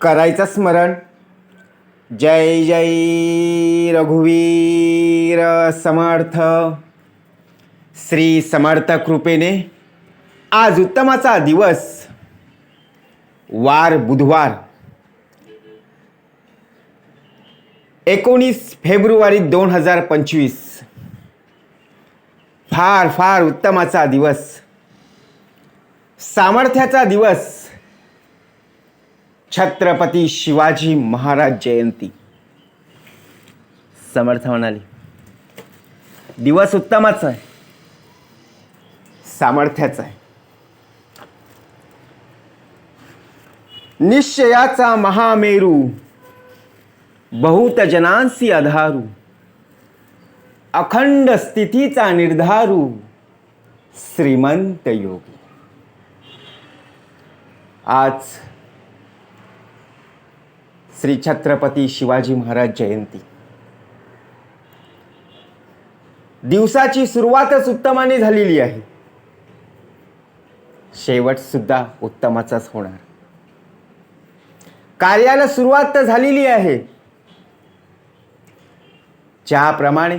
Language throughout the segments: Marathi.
करायचं स्मरण. जय जय रघुवीर समर्थ. श्री समर्थ कृपेने आज उत्तमाचा दिवस. वार बुधवार. एकोणीस फेब्रुवारी दोन हजार पंचवीस. फार फार उत्तमाचा दिवस. सामर्थ्याचा दिवस. छत्रपती शिवाजी महाराज जयंती. समर्थ म्हणाले. दिवस उत्तमाचा आहे. सामर्थ्याचा आहे. निश्चयाचा महामेरू. बहुत जनांसी आधारू. अखंड स्थितीचा निर्धारू. श्रीमंत योगी. आज श्री छत्रपती शिवाजी महाराज जयंती. दिवसाची सुरुवातच उत्तमाने झालेली आहे. शेवट सुद्धा उत्तमाचाच होणार. कार्याला सुरुवात तर झालेली आहे. ज्याप्रमाणे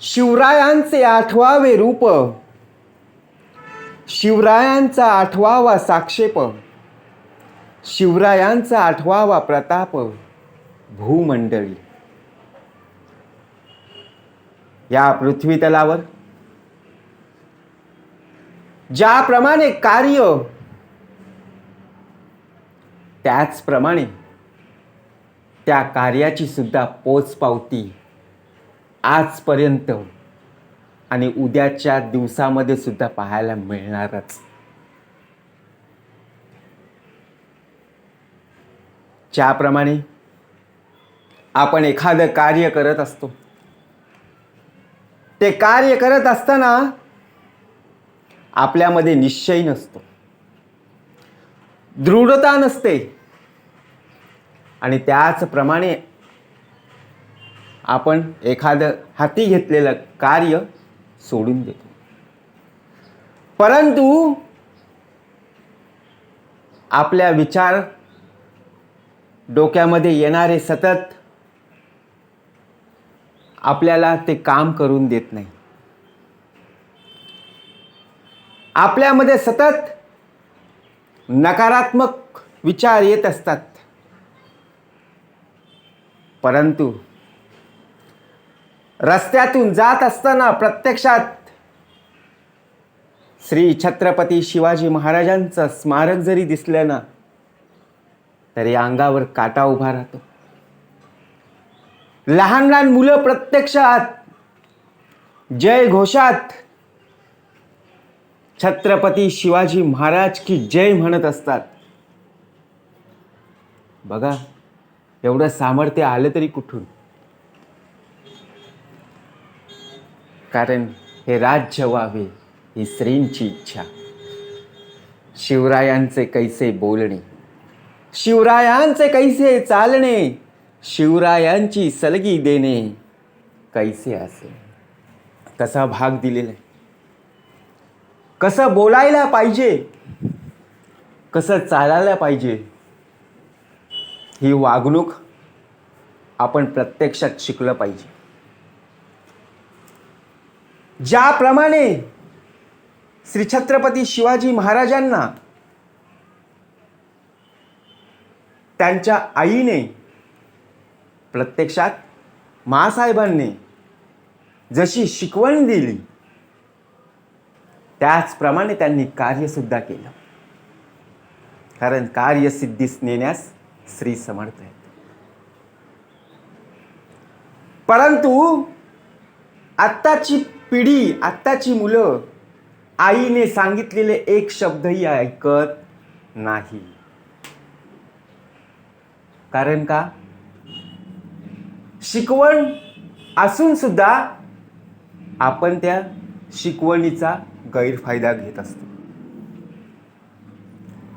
शिवरायांचे आठवावे रूप शिवरायांचा आठवावा साक्षेप शिवरायांचा आठवावा प्रताप भूमंडळी. या पृथ्वी तलावर ज्याप्रमाणे कार्य त्याचप्रमाणे त्या कार्याची सुद्धा पोचपावती आजपर्यंत आणि उद्याच्या दिवसामध्ये सुद्धा पाहायला मिळणारच. ज्याप्रमाणे आपण एखादं कार्य करत असतो. ते कार्य करत असताना आपल्यामध्ये निश्चय नसतो. दृढता नसते. आणि त्याचप्रमाणे आपण एखादं हाती घेतलेलं कार्य सोडून देतो. परंतु आपल्या विचार डोक्यामध्ये येणारे सतत आपल्याला ते काम करून देत नाही. आपल्यामध्ये सतत नकारात्मक विचार येत असतात. परंतु रस्त्यातून जात असताना प्रत्यक्षात श्री छत्रपती शिवाजी महाराजांचं स्मारक जरी दिसलं ना तरी अंगावर काटा उभा राहतो. लहान लहान मुलं प्रत्यक्षात जय घोषात. छत्रपती शिवाजी महाराज की जय म्हणत असतात. बघा एवढं सामर्थ्य आलं तरी कुठून? कारण हे राज्य व्हावे ही श्रींची इच्छा. शिवरायांचे कैसे बोलणे? शिवरायांचे कैसे चालणे शिवरायांची सलगी देणे कैसे असे? कसा भाग दिलेला आहे? कसं बोलायला पाहिजे? कसं चालायला पाहिजे? ही वागणूक आपण प्रत्यक्षात शिकलं पाहिजे. ज्याप्रमाणे श्री छत्रपती शिवाजी महाराजांना त्यांच्या आईने प्रत्यक्षात मासाहेबांनी जशी शिकवण दिली त्याचप्रमाणे त्यांनी कार्यसुद्धा केलं. कारण कार्यसिद्धीस नेण्यास श्री समर्थ आहेत. परंतु आत्ताची पिढी आत्ताची मुलं आईने सांगितलेले एक शब्दही ऐकत नाही. कारण का? शिकवण असून सुद्धा आपण त्या शिकवणीचा गैरफायदा घेत असतो.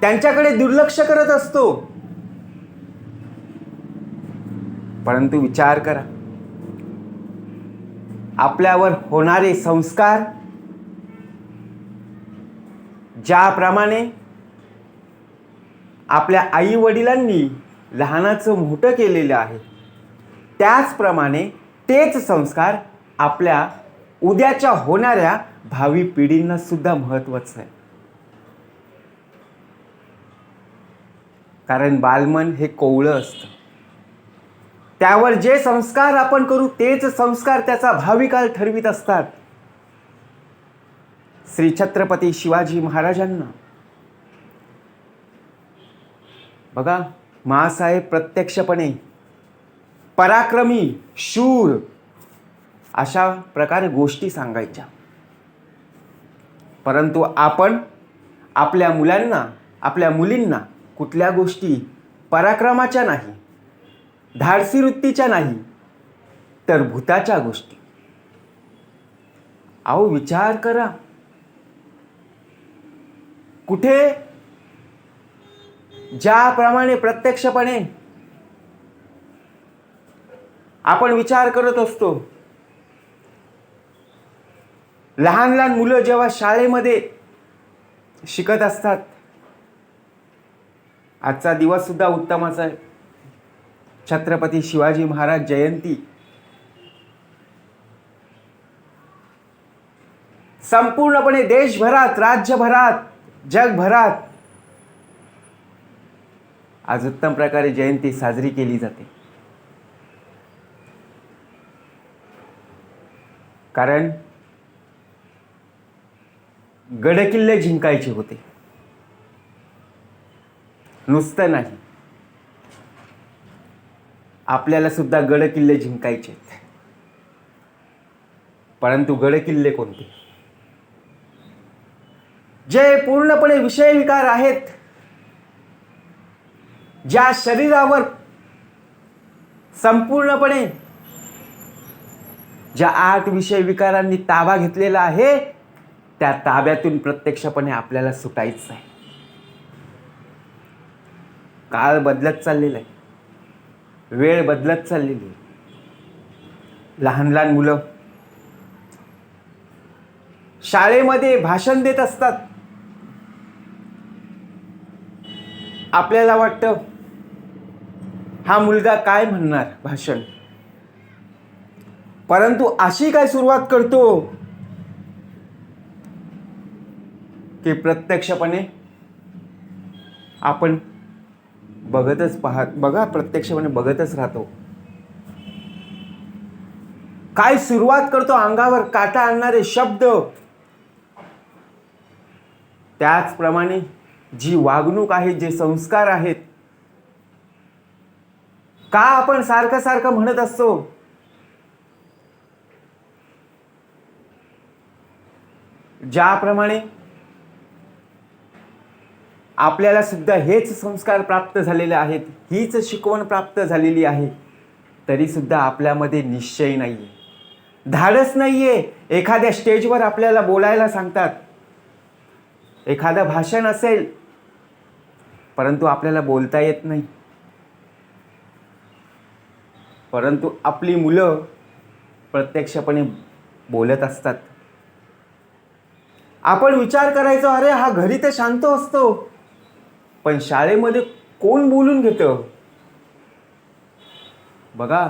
त्यांच्याकडे दुर्लक्ष करत असतो. परंतु विचार करा. आपल्यावर होणारे संस्कार ज्याप्रमाणे आपल्या आई वडिलांनी लहानाचं मोठं केलेलं आहे. त्याचप्रमाणे तेच संस्कार आपल्या उद्याच्या होणाऱ्या भावी पिढींना सुद्धा महत्वाचं आहे. कारण बालमन हे कोवळं असतं. त्यावर जे संस्कार आपण करू तेच संस्कार त्याचा भावी काळ ठरवित असतात. श्री छत्रपती शिवाजी महाराजांना. बघा माँसाहेब प्रत्यक्षपणे पराक्रमी शूर अशा प्रकारे गोष्टी सांगायच्या. परंतु आपण आपल्या मुलांना आपल्या मुलींना कुठल्या गोष्टी पराक्रमाच्या नाही धाडसी वृत्तीच्या नाही तर भूताच्या गोष्टी. अहो विचार करा. कुठे ज्याप्रमाणे प्रत्यक्षपणे आपण विचार करत असतो लहान लहान मुलं जेव्हा शाळेमध्ये शिकत असतात आजचा दिवस सुद्धा आहे. छत्रपती शिवाजी महाराज जयंती. संपूर्णपणे देशभरात राज्यभरात जगभरात आज उत्तम प्रकारे जयंती साजरी केली जाते. कारण गडकिल्ले जिंकायचे होते. नुसतं नाही. आपल्याला सुद्धा गडकिल्ले जिंकायचे आहेत. परंतु गडकिल्ले कोणते? जे पूर्णपणे विषय विकार आहेत. ज्या शरीरावर संपूर्णपणे ज्या आठ विषय विकारांनी ताबा घेतलेला आहे त्या ताब्यातून प्रत्यक्षपणे आपल्याला सुटायचं आहे. काळ बदलत चाललेला आहे. वेळ बदलत चाललेली आहे. लहान लहान मुलं शाळेमध्ये भाषण देत असतात. आपल्याला वाटतं हा मुलगा काय म्हणणार? भाषण. परंतु अशी काय सुरुवात करतो? की प्रत्यक्षपणे आपण बघतच पाहत बघा प्रत्यक्षपणे बघतच राहतो. काय सुरुवात करतो? अंगावर काटा आणणारे शब्द. त्याचप्रमाणे जी वागणूक आहे जे संस्कार आहेत का आपण सारखं सारखं म्हणत असतो? ज्याप्रमाणे आपल्याला सुद्धा हेच संस्कार प्राप्त झालेले आहेत हीच शिकवण प्राप्त झालेली आहे तरी सुद्धा आपल्यामध्ये निश्चय नाहीये. धाडस नाहीये. एखाद्या स्टेजवर आपल्याला बोलायला सांगतात. एखादं भाषण असेल परंतु आपल्याला बोलता येत नाही. परंतु आपली मुलं प्रत्यक्षपणे बोलत असतात. आपण विचार करायचो अरे हा घरी तर शांत असतो. पण शाळेमध्ये कोण बोलून घेतं? बघा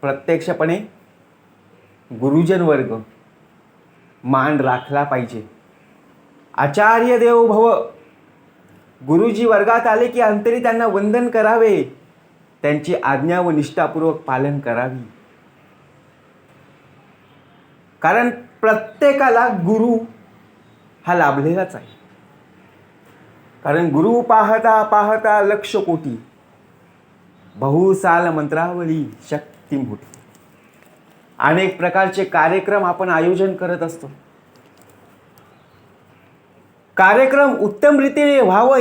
प्रत्यक्षपणे गुरुजन वर्ग मान राखला पाहिजे. आचार्य देव भव गुरुजी वर्गात आले की अंतरी त्यांना वंदन करावे. त्यांची आज्ञा व निष्ठापूर्वक पालन करावी. कारण प्रत्येकाला गुरु हा लाभलेलाच आहे. कारण गुरु पाहता पाहता लक्ष कोटी. बहुसाल मंत्रावळी शक्ती मोठी. अनेक प्रकारचे कार्यक्रम आपण आयोजन करत असतो. कार्यक्रम उत्तम रीतीने व्हावं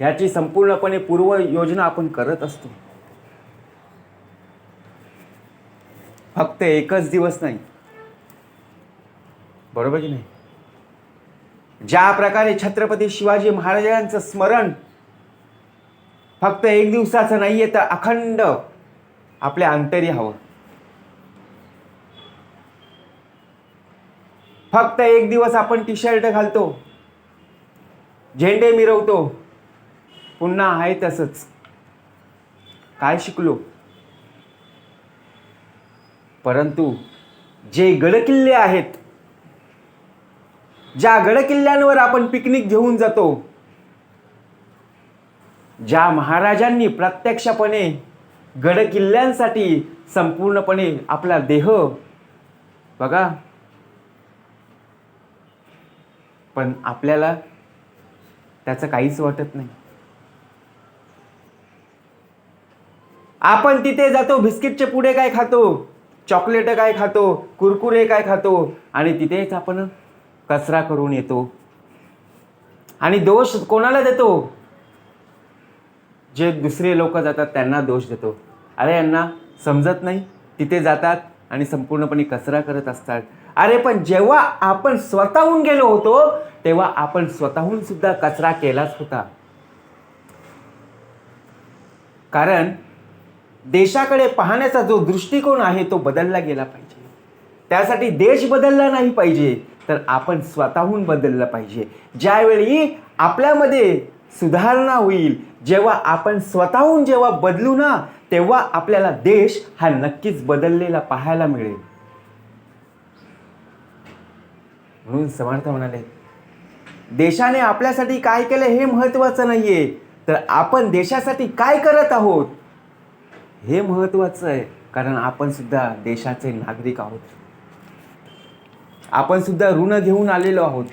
ह्याची संपूर्णपणे पूर्व योजना आपण करत असतो. फक्त एकच दिवस नाही. बरोबर की नाही? ज्या प्रकारे छत्रपती शिवाजी महाराजांचं स्मरण फक्त एक दिवसाचं नाहीये तर अखंड आपल्या अंतरी हवं. फक्त एक दिवस आपण टी शर्ट घालतो झेंडे मिरवतो पुन्हा आहे तसंच. काय शिकलो? परंतु जे गडकिल्ले आहेत ज्या गडकिल्ल्यांवर आपण पिकनिक घेऊन जातो ज्या महाराजांनी प्रत्यक्षपणे गडकिल्ल्यांसाठी संपूर्णपणे आपला देह बघा. पण आपल्याला त्याचं काहीच वाटत नाही. आपण तिथे जातो बिस्किटचे पुढे काय खातो चॉकलेट काय खातो कुरकुरे काय खातो आणि तिथेच आपण कचरा करून येतो. आणि दोष कोणाला देतो? जे दुसरे लोक जातात त्यांना दोष देतो. अरे यांना समजत नाही. तिथे जातात आणि संपूर्णपणे कचरा करत असतात. अरे पण जेव्हा आपण स्वतःहून गेलो होतो तेव्हा आपण स्वतःहून सुद्धा कचरा केलाच होता. कारण देशाकडे पाहण्याचा जो दृष्टिकोन आहे तो बदलला गेला पाहिजे. त्यासाठी देश बदलला नाही पाहिजे तर आपण स्वतःहून बदललं पाहिजे. ज्यावेळी आपल्यामध्ये सुधारणा होईल जेव्हा आपण स्वतःहून जेव्हा बदलू ना तेव्हा आपल्याला देश हा नक्कीच बदललेला पाहायला मिळेल. म्हणून समर्थ म्हणाले देशाने आपल्यासाठी काय केलं हे महत्त्वाचं नाहीये तर आपण देशासाठी काय करत आहोत? हे महत्त्वाचं आहे कारण आपण सुद्धा देशाचे नागरिक आहोत. आपण सुद्धा ऋण घेऊन आलेलो आहोत.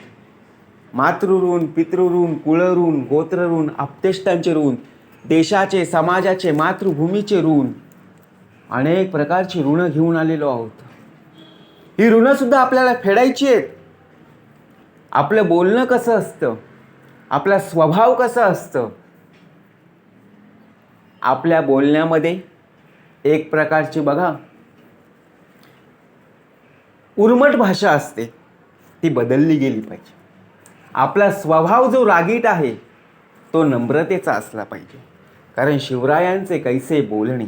मातृऋण पितृऋण कुळऋण गोत्रऋण आपतेष्टांचे ऋण देशाचे समाजाचे मातृभूमीचे ऋण अनेक प्रकारची ऋणं घेऊन आलेलो आहोत. ही ऋणसुद्धा आपल्याला फेडायची आहेत. आपलं बोलणं कसं असतं? आपला स्वभाव कसा असतं? आपल्या बोलण्यामध्ये एक प्रकारची बघा. उर्मट भाषा असते. ती बदलली गेली पाहिजे. आपला स्वभाव जो रागीट आहे तो नम्रतेचा असला पाहिजे. कारण शिवरायांचे कैसे बोलणे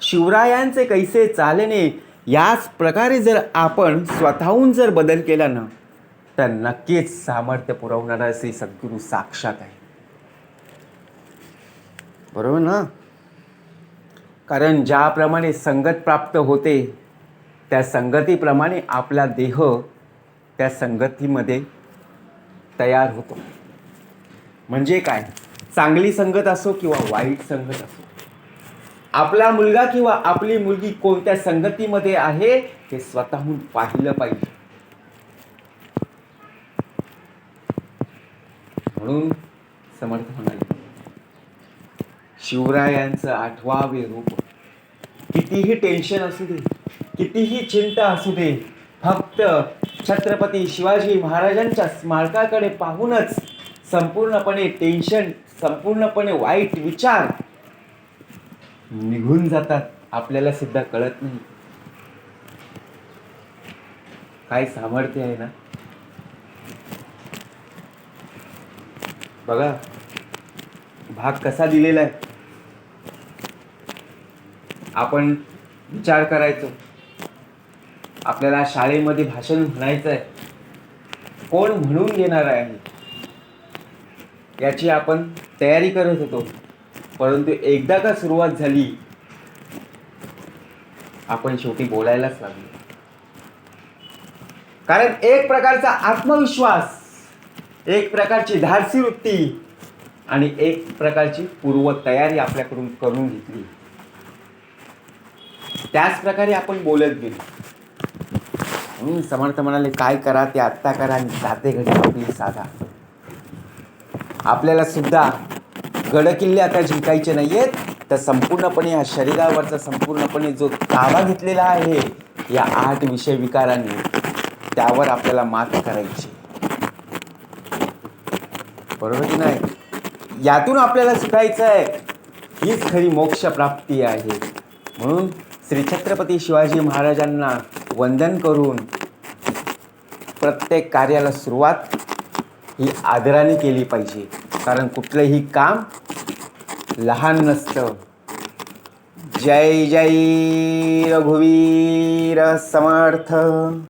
शिवरायांचे कैसे चालणे याच प्रकारे जर आपण स्वतःहून जर बदल केला ना तर नक्कीच सामर्थ्य पुरवणारा श्री सद्गुरू साक्षात आहे. बरोबर ना? कारण ज्याप्रमाणे संगत प्राप्त होते त्या संगतीप्रमाणे आपला देह त्या संगतीमध्ये तयार होतो. म्हणजे काय? चांगली संगत असो किंवा वाईट संगत असो. आपला मुलगा किंवा आपली मुलगी कोणत्या संगतीमध्ये आहे हे स्वतःहून पाहिलं पाहिजे. म्हणून समर्थ म्हणाले शिवरायांचं आठवावे रूप. कितीही टेन्शन असू दे कितीही चिंता असू दे फक्त छत्रपती शिवाजी महाराजांच्या स्मारकाकडे पाहूनच संपूर्णपणे टेन्शन संपूर्णपणे वाईट विचार निघून जातात आपल्याला सुद्धा कळत नाही. काय सामर्थ्य आहे ना? बघा भाग कसा दिलेला आहे. आपण विचार करायचो. आपल्याला शाळेमध्ये भाषण म्हणायचं आहे कोण म्हणून घेणार आहे याची आपण तयारी करत होतो. परंतु एकदा का सुरुवात झाली आपण शेवटी बोलायलाच लागलो. कारण एक प्रकारचा आत्मविश्वास एक प्रकारची धाडसी वृत्ती आणि एक प्रकारची पूर्व तयारी आपल्याकडून करून घेतली. त्याच प्रकारे आपण बोलत गेलो. समर्थ म्हणाले काय करा ते आत्ता करा आणि जाते घडी आपली साधा. आपल्याला सुद्धा गडकिल्ले आता जिंकायचे नाही आहेत तर संपूर्णपणे या शरीरावरचा संपूर्णपणे जो ताबा घेतलेला आहे या आठ विषय विकारांनी त्यावर आपल्याला मात करायची. बरोबर की नाही? यातून आपल्याला शिकायचं आहे हीच खरी मोक्ष प्राप्ती आहे. म्हणून श्री छत्रपती शिवाजी महाराजांना वंदन करून प्रत्येक कार्याला सुरुवात ही आदराने केली पाहिजे. कारण कुठलंही काम लहान नसतं. जय जय रघुवीर समर्थ.